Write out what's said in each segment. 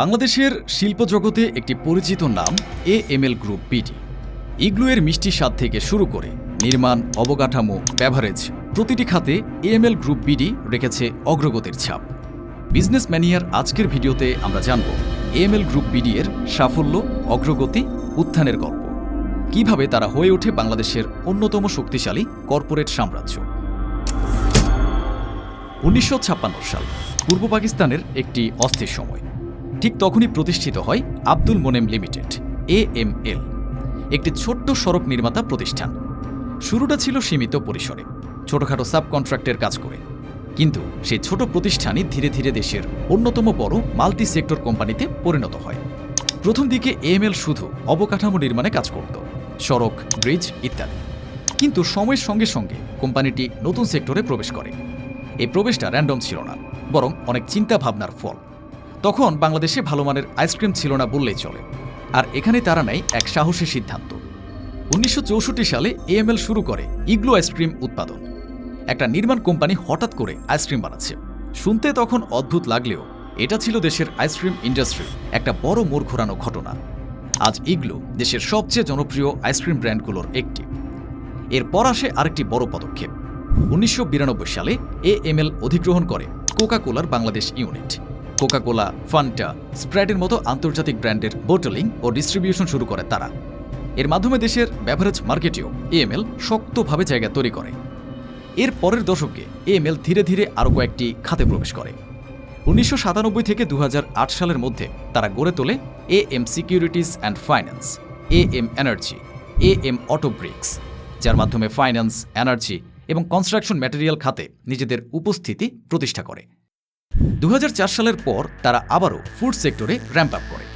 বাংলাদেশের শিল্প জগতে একটি পরিচিত নাম A M L group BD Igloo এর মিষ্টি স্বাদ থেকে শুরু করে নির্মাণ, অবকাঠামো ব্যাভারেজ প্রতিটি খাতে এএমএল গ্রুপ বিডি রেখেছে অগ্রগতির ছাপ। বিজনেস ম্যানিয়ার আজকের ভিডিওতে আমরা জানব এএমএল গ্রুপ বিডি এর সাফল্য, অগ্রগতি, উত্থানের গল্প। কীভাবে তারা হয়ে ওঠে বাংলাদেশের অন্যতম শক্তিশালী কর্পোরেট সাম্রাজ্য? উনিশশো ছাপ্পান্ন সাল, পূর্ব পাকিস্তানের একটি অস্থির সময়। ঠিক তখনই প্রতিষ্ঠিত হয় আব্দুল মোনেম লিমিটেড এএমএল একটি ছোট্ট সড়ক নির্মাতা প্রতিষ্ঠান। শুরুটা ছিল সীমিত পরিসরে, ছোটখাটো সাব কন্ট্রাক্টের কাজ করে। কিন্তু সেই ছোট প্রতিষ্ঠানই ধীরে ধীরে দেশের অন্যতম বড় মাল্টি সেক্টর কোম্পানিতে পরিণত হয়। প্রথম দিকে এএমএল শুধু অবকাঠামো নির্মাণে কাজ করত, সড়ক, ব্রিজ ইত্যাদি। কিন্তু সময়ের সঙ্গে সঙ্গে কোম্পানিটি নতুন সেক্টরে প্রবেশ করে। এই প্রবেশটা র্যান্ডম ছিল না, বরং অনেক চিন্তা ভাবনার ফল। তখন বাংলাদেশে ভালো মানের আইসক্রিম ছিল না বললেই চলে। আর এখানে তারা নেয় এক সাহসী সিদ্ধান্ত। উনিশশো চৌষট্টি সালে এএমএল শুরু করে ইগলো আইসক্রিম উৎপাদন। একটা নির্মাণ কোম্পানি হঠাৎ করে আইসক্রিম বানাচ্ছে। শুনতে তখন অদ্ভুত লাগলেও এটা ছিল দেশের আইসক্রিম ইন্ডাস্ট্রি একটা বড় মোড় ঘোরানো ঘটনা। আজ ইগলো দেশের সবচেয়ে জনপ্রিয় আইসক্রিম ব্র্যান্ডগুলোর একটি। এরপর আসে আরেকটি বড় পদক্ষেপ। উনিশশো বিরানব্বই সালে এএমএল অধিগ্রহণ করে কোকা কোলার Bangladesh unit. Coca Cola Fanta স্প্রাইটের মতো আন্তর্জাতিক ব্র্যান্ডের বোটলিং ও ডিস্ট্রিবিউশন শুরু করে তারা। এর মাধ্যমে দেশের ব্যাভারেজ মার্কেটেও এএমএল শক্তভাবে জায়গা তৈরি করে। এর পরের দশকে এএমএল ধীরে ধীরে আরও কয়েকটি খাতে প্রবেশ করে। উনিশশো সাতানব্বই থেকে দু হাজার আট সালের মধ্যে তারা গড়ে তোলে A M securities and finance A M energy A M auto bricks যার মাধ্যমে ফাইন্যান্স এনার্জি এবং কনস্ট্রাকশন ম্যাটেরিয়াল খাতে নিজেদের উপস্থিতি প্রতিষ্ঠা করে। দু হাজার চার সালের পর তারা আবারও ফুড সেক্টরে র্যাম্প আপ করে।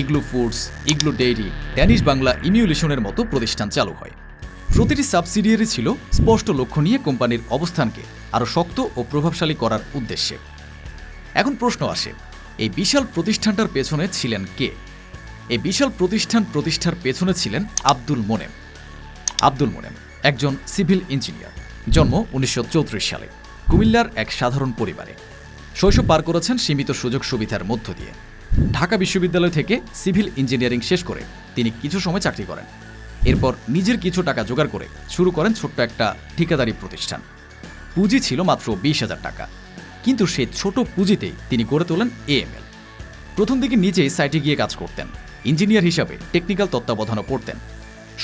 Igloo foods, Igloo dairy, Danish Bangla ইমিউলেশনের মতো প্রতিষ্ঠান চালু হয়। প্রতিটি সাবসিডিয়ারি ছিল স্পষ্ট লক্ষ্য নিয়ে কোম্পানির অবস্থানকে আরও শক্ত ও প্রভাবশালী করার উদ্দেশ্যে। এখন প্রশ্ন আসে, এই বিশাল প্রতিষ্ঠানটার পেছনে ছিলেন কে? এই বিশাল প্রতিষ্ঠান প্রতিষ্ঠার পেছনে ছিলেন আব্দুল মোনেম। আব্দুল মোনেম একজন সিভিল ইঞ্জিনিয়ার, জন্ম উনিশশো চৌত্রিশ সালে, কুমিল্লার এক সাধারণ পরিবারে। শৈশব পার করেছেন সীমিত সুযোগ সুবিধার মধ্য দিয়ে। ঢাকা বিশ্ববিদ্যালয় থেকে সিভিল ইঞ্জিনিয়ারিং শেষ করে তিনি কিছু সময় চাকরি করেন। এরপর নিজের কিছু টাকা জোগাড় করে শুরু করেন ছোট্ট একটা ঠিকাদারি প্রতিষ্ঠান। পুঁজি ছিল মাত্র বিশ হাজার টাকা, কিন্তু সেই ছোট পুঁজিতেই তিনি গড়ে তোলেন এএমএল। প্রথম দিকে নিজেই সাইটে গিয়ে কাজ করতেন, ইঞ্জিনিয়ার হিসাবে টেকনিক্যাল তত্ত্বাবধানও করতেন।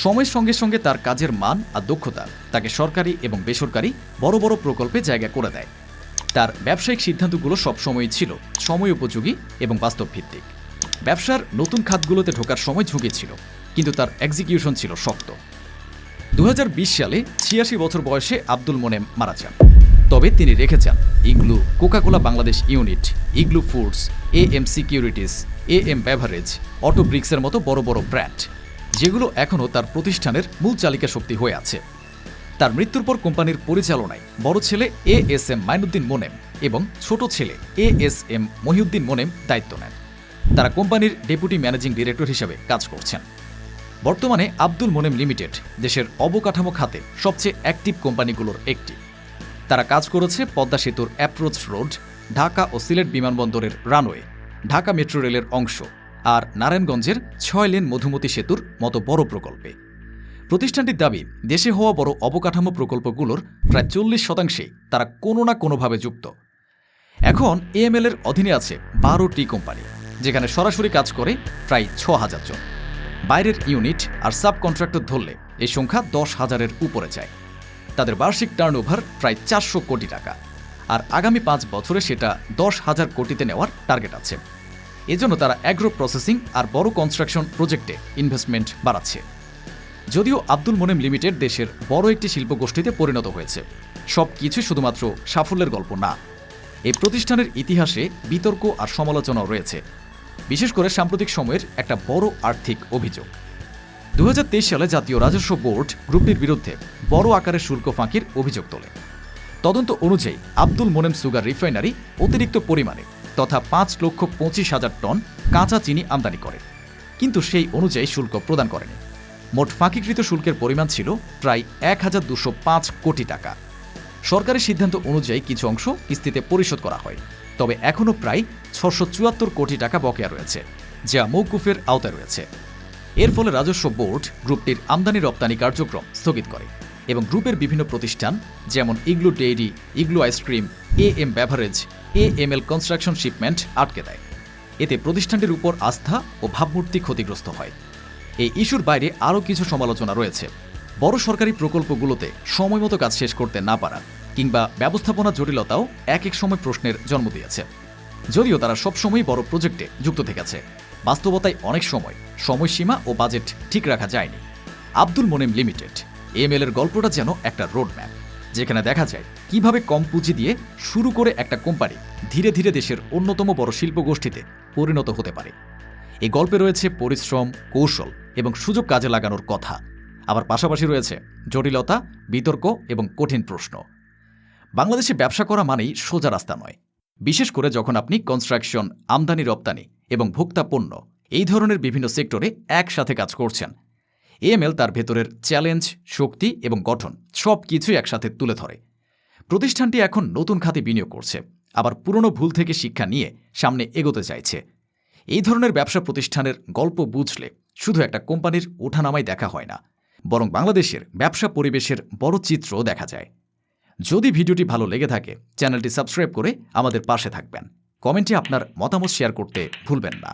সময়ের সঙ্গে সঙ্গে তার কাজের মান আর দক্ষতা তাকে সরকারি এবং বেসরকারি বড় বড় প্রকল্পে জায়গা করে দেয়। তার ব্যবসায়িক সিদ্ধান্তগুলো সবসময়ই ছিল সময় উপযোগী এবং বাস্তব ভিত্তিক ব্যবসার নতুন খাতগুলোতে ঢোকার সময় ঝুঁকি ছিল, কিন্তু তার এক্সিকিউশন ছিল শক্ত। দু হাজার বিশ সালে ছিয়াশি বছর বয়সে আব্দুল মোনেম মারা যান। তবে তিনি রেখে যান Igloo Coca Cola Bangladesh unit, Igloo foods A M securities A M beverage, auto ব্রিক্সের মতো বড় বড় ব্র্যান্ড, যেগুলো এখনও তার প্রতিষ্ঠানের মূল চালিকা শক্তি হয়ে আছে। তার মৃত্যুর পর কোম্পানির পরিচালনায় বড় ছেলে A S M Mainuddin Monem এবং ছোট ছেলে A S M Mohiuddin Monem দায়িত্ব নেন। তারা কোম্পানির ডেপুটি ম্যানেজিং ডিরেক্টর হিসেবে কাজ করছেন। বর্তমানে আব্দুল মোনেম লিমিটেড দেশের অবকাঠামো খাতে সবচেয়ে অ্যাক্টিভ কোম্পানিগুলোর একটি। তারা কাজ করেছে পদ্মা সেতুর অ্যাপ্রোচ রোড, ঢাকা ও সিলেট বিমানবন্দরের রানওয়ে, ঢাকা মেট্রো রেলের অংশ আর নারায়ণগঞ্জের ছয় লেন মধুমতি সেতুর মতো বড় প্রকল্পে। প্রতিষ্ঠানটির দাবি, দেশে হওয়া বড় অবকাঠামো প্রকল্পগুলোর প্রায় চল্লিশ শতাংশে তারা কোনো না কোনোভাবে যুক্ত। এখন এএমএল এর অধীনে আছে বারোটি কোম্পানি, যেখানে সরাসরি কাজ করে প্রায় ছ হাজার জন। বাইরের ইউনিট আর সাব কন্ট্রাক্টর ধরলে এই সংখ্যা দশ হাজারের উপরে যায়। তাদের বার্ষিক টার্নওভার প্রায় চারশো কোটি টাকা। আর আগামী পাঁচ বছরে সেটা দশ হাজার কোটিতে নেওয়ার টার্গেট আছে। এজন্য তারা অ্যাগ্রো প্রসেসিং আর বড় কনস্ট্রাকশন প্রজেক্টে ইনভেস্টমেন্ট বাড়াচ্ছে। যদিও আব্দুল মোনেম লিমিটেড দেশের বড় একটি শিল্পগোষ্ঠীতে পরিণত হয়েছে। সব কিছুই শুধুমাত্র সাফল্যের গল্প না। এই প্রতিষ্ঠানের ইতিহাসে বিতর্ক আর সমালোচনাও রয়েছে। বিশেষ করে সাম্প্রতিক সময়ের একটা বড় আর্থিক অভিযোগ। দু হাজার তেইশ সালে জাতীয় রাজস্ব বোর্ড গ্রুপটির বিরুদ্ধে বড় আকারের শুল্ক ফাঁকির অভিযোগ তোলে। তদন্ত অনুযায়ী আব্দুল মোনেম সুগার রিফাইনারি অতিরিক্ত পরিমাণে তথা পাঁচ লক্ষ পঁচিশ হাজার টন কাঁচা চিনি আমদানি করে। কিন্তু সেই অনুযায়ী শুল্ক প্রদান করেনি। মোট ফাঁকিকৃত শুল্কের পরিমাণ ছিল প্রায় এক হাজার দুশো পাঁচ কোটি টাকা। সরকারি সিদ্ধান্ত অনুযায়ী কিছু অংশ কিস্তিতে পরিশোধ করা হয়, তবে এখনও প্রায় ছশো চুয়াত্তর কোটি টাকা বকেয়া রয়েছে, যা মৌকুফের আওতায় রয়েছে। এর ফলে রাজস্ব বোর্ড গ্রুপটির আমদানি রপ্তানি কার্যক্রম স্থগিত করে এবং গ্রুপের বিভিন্ন প্রতিষ্ঠান, যেমন Igloo dairy, Igloo ice cream A M beverage A M L construction shipment আটকে দেয়। এতে প্রতিষ্ঠানটির উপর আস্থা ও ভাবমূর্তি ক্ষতিগ্রস্ত হয়। এই ইস্যুর বাইরে আরও কিছু সমালোচনা রয়েছে। বড় সরকারি প্রকল্পগুলোতে সময়মতো কাজ শেষ করতে না পারা কিংবা ব্যবস্থাপনা জটিলতাও এক এক সময় প্রশ্নের জন্ম দিয়েছে। যদিও তারা সবসময়ই বড় প্রজেক্টে যুক্ত থেকেছে। বাস্তবতায় অনেক সময় সময়সীমা ও বাজেট ঠিক রাখা যায়নি। আব্দুল মোনেম লিমিটেড এমএল এর গল্পটা যেন একটা রোড ম্যাপ যেখানে দেখা যায় কীভাবে কম পুঁজি দিয়ে শুরু করে একটা কোম্পানি ধীরে ধীরে দেশের অন্যতম বড় শিল্পগোষ্ঠীতে পরিণত হতে পারে। এই গল্পে রয়েছে পরিশ্রম, কৌশল এবং সুযোগ কাজে লাগানোর কথা। আবার পাশাপাশি রয়েছে জটিলতা, বিতর্ক এবং কঠিন প্রশ্ন। বাংলাদেশে ব্যবসা করা মানেই সোজা রাস্তা নয়। বিশেষ করে যখন আপনি কনস্ট্রাকশন আমদানি, রপ্তানি এবং ভোক্তা পণ্য এই ধরনের বিভিন্ন সেক্টরে একসাথে কাজ করছেন, এএমএল তার ভেতরের চ্যালেঞ্জ শক্তি এবং গঠন সব কিছুই একসাথে তুলে ধরে। প্রতিষ্ঠানটি এখন নতুন খাতে বিনিয়োগ করছে, আবার পুরনো ভুল থেকে শিক্ষা নিয়ে সামনে এগোতে চাইছে। এই ধরনের ব্যবসা প্রতিষ্ঠানের গল্প বুঝলে শুধু একটা কোম্পানির ওঠানামাই দেখা হয় না, বরং বাংলাদেশের ব্যবসা পরিবেশের বড় চিত্র দেখা যায়। যদি ভিডিওটি ভালো লেগে থাকে, চ্যানেলটি সাবস্ক্রাইব করে আমাদের পাশে থাকবেন। কমেন্টে আপনার মতামত শেয়ার করতে ভুলবেন না।